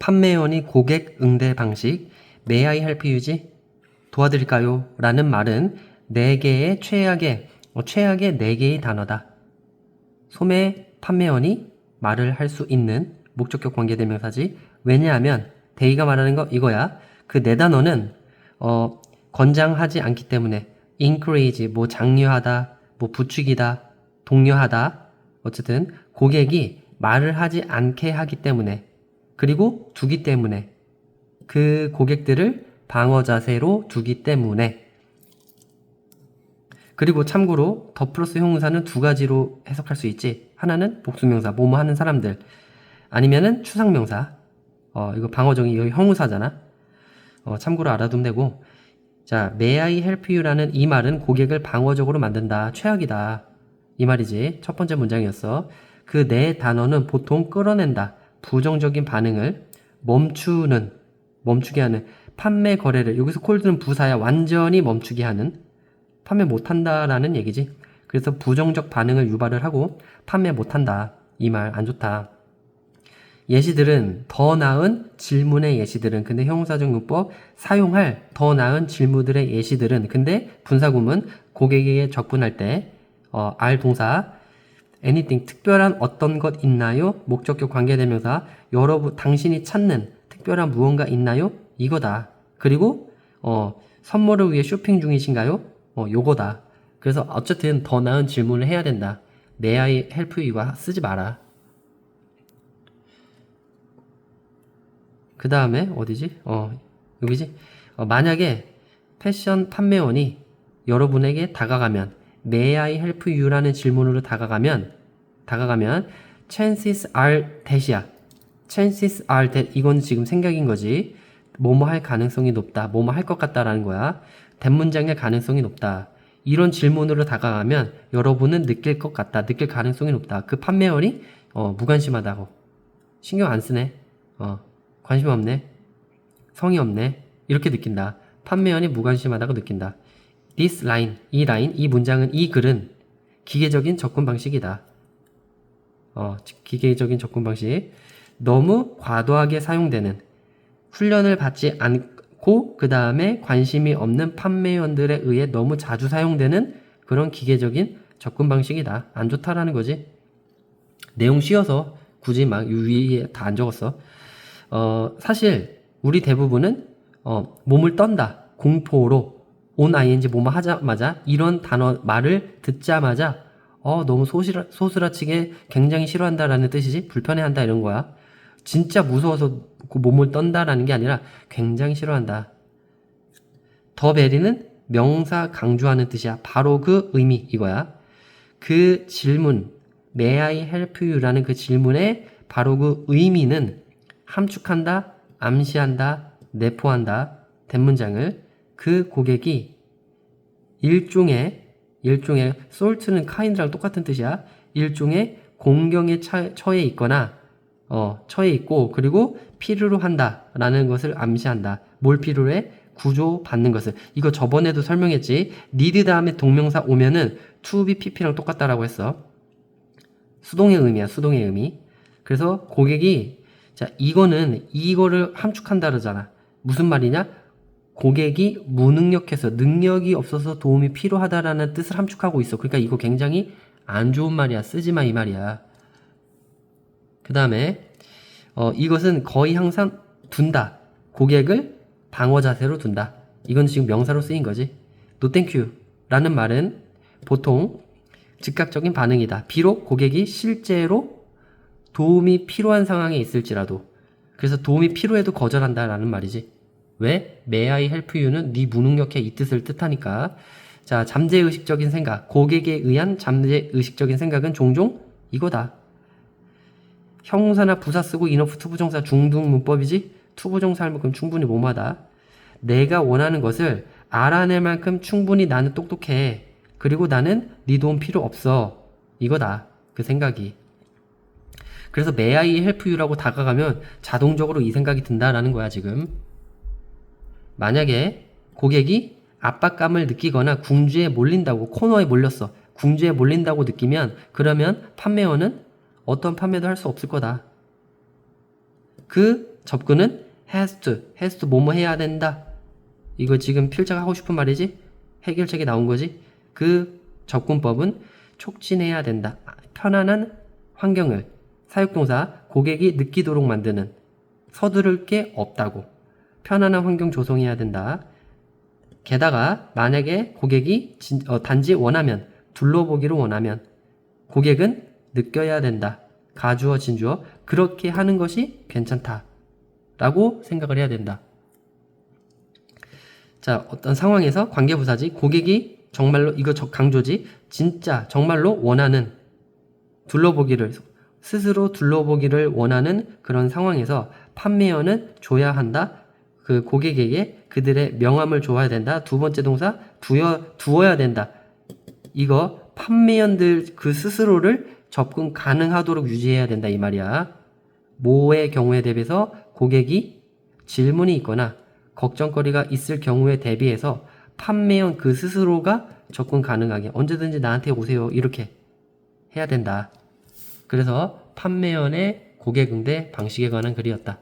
판매원이 고객 응대 방식 May I help you지? 도와드릴까요? 라는 말은 네 개의 최악의 어, 최악의 네 개의 단어다. 소매 판매원이 말을 할 수 있는 목적격 관계대명사지. 왜냐하면 데이가 말하는 거 이거야. 그 네 단어는 어, 권장하지 않기 때문에 encourage 뭐 장려하다, 뭐 부추기다, 독려하다. 어쨌든 고객이 말을 하지 않게 하기 때문에 그리고 두기 때문에 그 고객들을 방어 자세로 두기 때문에 그리고 참고로 더 플러스 형용사는 두 가지로 해석할 수 있지. 하나는 복수명사, 뭐뭐 하는 사람들. 아니면은 추상명사. 어, 이거 방어적인 이거 형용사잖아. 어, 참고로 알아두면 되고. 자, may I help you라는 이 말은 고객을 방어적으로 만든다. 최악이다. 이 말이지. 첫 번째 문장이었어. 그네 단어는 보통 끌어낸다. 부정적인 반응을 멈추는, 멈추게 하는 판매 거래를 여기서 콜드는 부사야. 완전히 멈추게 하는 판매 못한다라는 얘기지. 그래서 부정적 반응을 유발을 하고 판매 못한다. 이 말 안 좋다. 예시들은 더 나은 질문의 예시들은 근데 형용사적 문법 사용할 더 나은 질문들의 예시들은 근데 분사구문 고객에게 접근할 때 어, R 동사 anything 특별한 어떤 것 있나요? 목적격 관계대명사 여러분 당신이 찾는 특별한 무언가 있나요? 이거다. 그리고 어, 선물을 위해 쇼핑 중이신가요? 어, 요거다. 그래서 어쨌든 더 나은 질문을 해야 된다. May I help you가 쓰지 마라. 그 다음에 어디지? 어, 여기지? 어, 만약에 패션 판매원이 여러분에게 다가가면 May I help you라는 질문으로 다가가면 다가가면 chances are that이야. chances are that 이건 지금 생각인 거지. 뭐뭐 할 가능성이 높다. 뭐뭐 할 것 같다라는 거야. 대문장의 가능성이 높다. 이런 질문으로 다가가면 여러분은 느낄 것 같다. 느낄 가능성이 높다. 그 판매원이 어, 무관심하다고. 신경 안 쓰네. 어, 관심 없네. 성의 없네. 이렇게 느낀다. 판매원이 무관심하다고 느낀다. This line, 이 라인, 이 문장은, 이 글은 기계적인 접근 방식이다. 어, 기계적인 접근 방식. 너무 과도하게 사용되는 훈련을 받지 않고 그 다음에 관심이 없는 판매원들에 의해 너무 자주 사용되는 그런 기계적인 접근 방식이다. 안 좋다라는 거지. 내용 쉬어서 굳이 막 위에 다 안 적었어. 어, 사실 우리 대부분은 어, 몸을 떤다. 공포로 온 ing 뭐뭐 하자마자 이런 단어 말을 듣자마자 어, 너무 소시라, 소스라치게 굉장히 싫어한다라는 뜻이지 불편해한다 이런 거야. 진짜 무서워서 그 몸을 떤다라는 게 아니라 굉장히 싫어한다. 더 베리는 명사 강조하는 뜻이야. 바로 그 의미 이거야. 그 질문 May I help you라는 그 질문의 바로 그 의미는 함축한다, 암시한다, 내포한다, 대문장을 그 고객이 일종의 일종의 salt는 kind랑 똑같은 뜻이야. 일종의 공경에 차, 처해 있거나 어, 처해 있고 그리고 필요로 한다라는 것을 암시한다. 뭘 필요로 해? 구조 받는 것을. 이거 저번에도 설명했지. need 다음에 동명사 오면은 to be pp랑 똑같다라고 했어. 수동의 의미야. 수동의 의미. 그래서 고객이 자, 이거는 이거를 함축한다 그러잖아. 무슨 말이냐? 고객이 무능력해서 능력이 없어서 도움이 필요하다라는 뜻을 함축하고 있어. 그러니까 이거 굉장히 안 좋은 말이야. 쓰지 마 이 말이야. 그 다음에 어, 이것은 거의 항상 둔다. 고객을 방어 자세로 둔다. 이건 지금 명사로 쓰인 거지. No thank you 라는 말은 보통 즉각적인 반응이다. 비록 고객이 실제로 도움이 필요한 상황에 있을지라도 그래서 도움이 필요해도 거절한다라는 말이지. 왜? May I help you는 네 무능력해 이 뜻을 뜻하니까. 자, 잠재의식적인 생각, 고객에 의한 잠재의식적인 생각은 종종 이거다. 형용사나 부사 쓰고 인어프 투부정사 중등 문법이지? 투부정사 할 만큼 충분히 뭐마다. 내가 원하는 것을 알아낼 만큼 충분히 나는 똑똑해. 그리고 나는 네 도움 필요 없어. 이거다. 그 생각이. 그래서 may I help you라고 다가가면 자동적으로 이 생각이 든다라는 거야, 지금. 만약에 고객이 압박감을 느끼거나 궁지에 몰린다고 코너에 몰렸어. 궁지에 몰린다고 느끼면 그러면 판매원은 어떤 판매도 할 수 없을 거다. 그 접근은 has to, has to 뭐뭐 해야 된다. 이거 지금 필자가 하고 싶은 말이지? 해결책이 나온 거지? 그 접근법은 촉진해야 된다. 편안한 환경을 사육동사 고객이 느끼도록 만드는 서두를 게 없다고 편안한 환경 조성해야 된다. 게다가 만약에 고객이 진- 어, 단지 원하면 둘러보기를 원하면 고객은 느껴야 된다. 가주어 진주어 그렇게 하는 것이 괜찮다. 라고 생각을 해야 된다. 자, 어떤 상황에서 관계부사지 고객이 정말로 이거 저- 강조지 진짜 정말로 원하는 둘러보기를 스스로 둘러보기를 원하는 그런 상황에서 판매원은 줘야 한다. 그 고객에게 그들의 명함을 줘야 된다. 두 번째 동사 두어 두어야 된다. 이거 판매원들 그 스스로를 접근 가능하도록 유지해야 된다 이 말이야. 모의 경우에 대비해서 고객이 질문이 있거나 걱정거리가 있을 경우에 대비해서 판매원 그 스스로가 접근 가능하게 언제든지 나한테 오세요 이렇게 해야 된다. 그래서 판매원의 고객 응대 방식에 관한 글이었다.